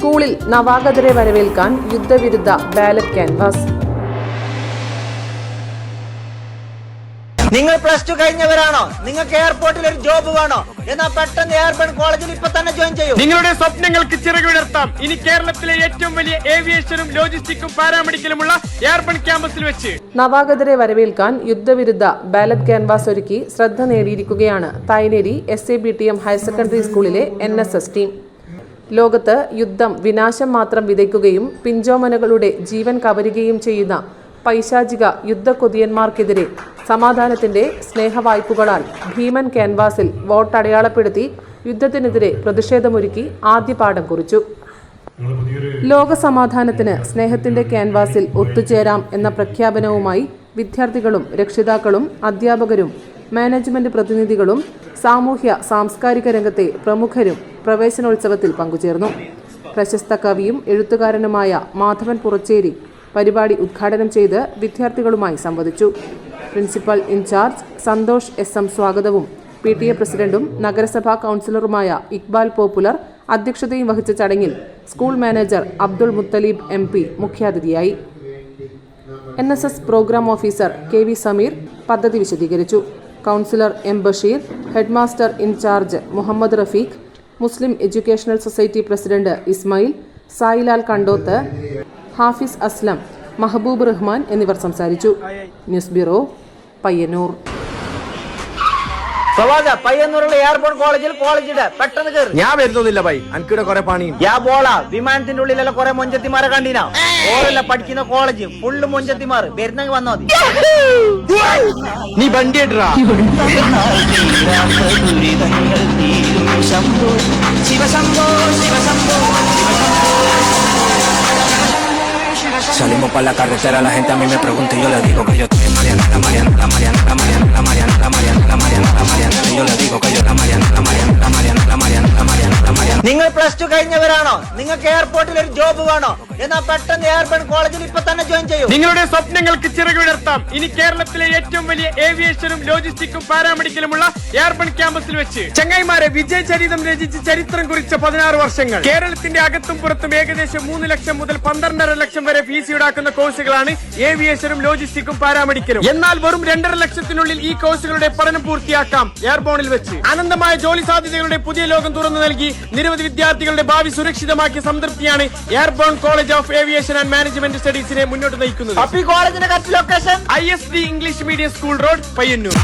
സ്കൂളിൽ നവാഗതരെ വരവേൽക്കാൻ യുദ്ധവിരുദ്ധ ബാലറ്റ് ക്യാൻവാസ്. നിങ്ങൾ പ്ലസ് ടു കഴിഞ്ഞവരാണോ? നിങ്ങൾക്ക് എയർപോർട്ടിൽ ഒരു ജോബ് വേണോ? എന്നാ പെട്ടെന്ന് എയർപോർട്ട് കോളേജിൽ ഇപ്പൊ തന്നെ ജോയിൻ ചെയ്യൂ. നിങ്ങളുടെ സ്വപ്നങ്ങൾക്ക് ചിറകുയർത്താം ഇനി കേരളത്തിലെ ഏറ്റവും വലിയ ഏവിയേഷനും ലോജിസ്റ്റിക്കും പാരാമെഡിക്കലുമുള്ള എയർപോർട്ട് ക്യാമ്പസിൽ വെച്ച്. നവാഗതരെ വരവേൽക്കാൻ യുദ്ധവിരുദ്ധ ബാലറ്റ് ക്യാൻവാസ് ഒരുക്കി ശ്രദ്ധ നേടിയിരിക്കുകയാണ് Thaineri S A B T M higher secondary സ്കൂളിലെ എൻ എസ് എസ് ടീം ലോകത്ത് യുദ്ധം വിനാശം മാത്രം വിതയ്ക്കുകയും പിഞ്ചോമനകളുടെ ജീവൻ കവരുകയും ചെയ്യുന്ന പൈശാചിക യുദ്ധക്കൊതിയന്മാർക്കെതിരെ സമാധാനത്തിന്റെ സ്നേഹവായ്പുകളാൽ ഭീമൻ ക്യാൻവാസിൽ വോട്ട് അടയാളപ്പെടുത്തി യുദ്ധത്തിനെതിരെ പ്രതിഷേധമൊരുക്കി ആദ്യ പാഠം കുറിച്ചു. ലോക സമാധാനത്തിന് സ്നേഹത്തിന്റെ ക്യാൻവാസിൽ ഒത്തുചേരാം എന്ന പ്രഖ്യാപനവുമായി വിദ്യാർത്ഥികളും രക്ഷിതാക്കളും അധ്യാപകരും മാനേജ്മെന്റ് പ്രതിനിധികളും സാമൂഹ്യ സാംസ്കാരിക രംഗത്തെ പ്രമുഖരും പ്രവേശനോത്സവത്തിൽ പങ്കുചേർന്നു. പ്രശസ്ത കവിയും എഴുത്തുകാരനുമായ മാധവൻ പുറച്ചേരി പരിപാടി ഉദ്ഘാടനം ചെയ്ത് വിദ്യാർത്ഥികളുമായി സംവദിച്ചു. Principal incharge Santhosh S M സ്വാഗതവും പി ടി എ പ്രസിഡന്റും നഗരസഭാ കൗൺസിലറുമായ ഇക്ബാൽ പോപ്പുലർ അധ്യക്ഷതയും വഹിച്ച ചടങ്ങിൽ school manager Abdul Muthaleeb M P മുഖ്യാതിഥിയായി. N S S programme officer K V Sameer പദ്ധതി വിശദീകരിച്ചു. Councillor M Basheer headmaster incharge Muhammad Rafeeq Muslim educational society president Ismail Sailal Kandoth Hafis Aslam Mahboob Rahman എന്നിവർ സംസാരിച്ചു. News bureau Payyanur. പയ്യന്നൂരുള്ള airport കോളേജിൽ കോളേജിടെ പെട്ടെന്ന് കയറി ഞാൻ വരുന്നൊന്നുമില്ല ബൈ. അനക്കിടെ കുറെ പണിയും. യാ ബോള വിമാനത്തിന്റെ ഉള്ളിലുള്ള കുറെ മൊഞ്ചത്തിമാരെ കണ്ടിനാ? ഓരല്ല പഠിക്കുന്ന കോളേജ് ഫുള്ള് മൊഞ്ചത്തിമാർ വരുന്നെങ്കിൽ വന്നോ മതി. നീ വണ്ടി Shiva Shiva Shiva Salimos para la carretera, la gente a mí me pregunta y yo le digo que yo estoy en Mariana, la Mariana, la Mariana. നിങ്ങൾ പ്ലസ് ടു കഴിഞ്ഞവരാണോ? നിങ്ങൾക്ക് എയർപോർട്ടിൽ ഒരു ജോബ് വേണോ? എന്നാ പെട്ടെന്ന് എയർബൺ കോളേജിൽ ഇപ്പൊ തന്നെ ജോയിൻ ചെയ്യൂ. നിങ്ങളുടെ സ്വപ്നങ്ങൾക്ക് ചിറകുവിടർത്താം ഇനി കേരളത്തിലെ ഏറ്റവും വലിയ ഏവിയേഷനും ലോജിസ്റ്റിക്കും പാരാമെഡിക്കലുമുള്ള എയർബൺ ക്യാമ്പസിൽ വെച്ച് ചങ്ങായിമാരെ വിജയ ചരിതം രചിച്ച് ചരിത്രം കുറിച്ച പതിനാറ് വർഷങ്ങൾ. കേരളത്തിന്റെ അകത്തും പുറത്തും ഏകദേശം മൂന്ന് ലക്ഷം മുതൽ പന്ത്രണ്ടര ലക്ഷം വരെ ഫീസ് ഈടാക്കുന്ന കോഴ്സുകളാണ് ഏവിയേഷനും ലോജിസ്റ്റിക്കും പാരാമെഡിക്കലും എന്നാൽ വെറും രണ്ടര ലക്ഷത്തിനുള്ളിൽ ഈ കോഴ്സുകളുടെ പഠനം പൂർത്തിയാക്കാം എയർബോണിൽ വെച്ച്. അനന്തമായ ജോലി സാധ്യതകളുടെ പുതിയ ലോകം തുറന്നു നൽകി നിരവധി വിദ്യാർത്ഥികളുടെ ഭാവി സുരക്ഷിതമാക്കിയ സംതൃപ്തിയാണ് airborne college of aviation and management സ്റ്റഡീസിനെ മുന്നോട്ട് നയിക്കുന്നത്. അപ്പൊ കോളേജിന്റെ correct location? I S D English medium school road Payyanur.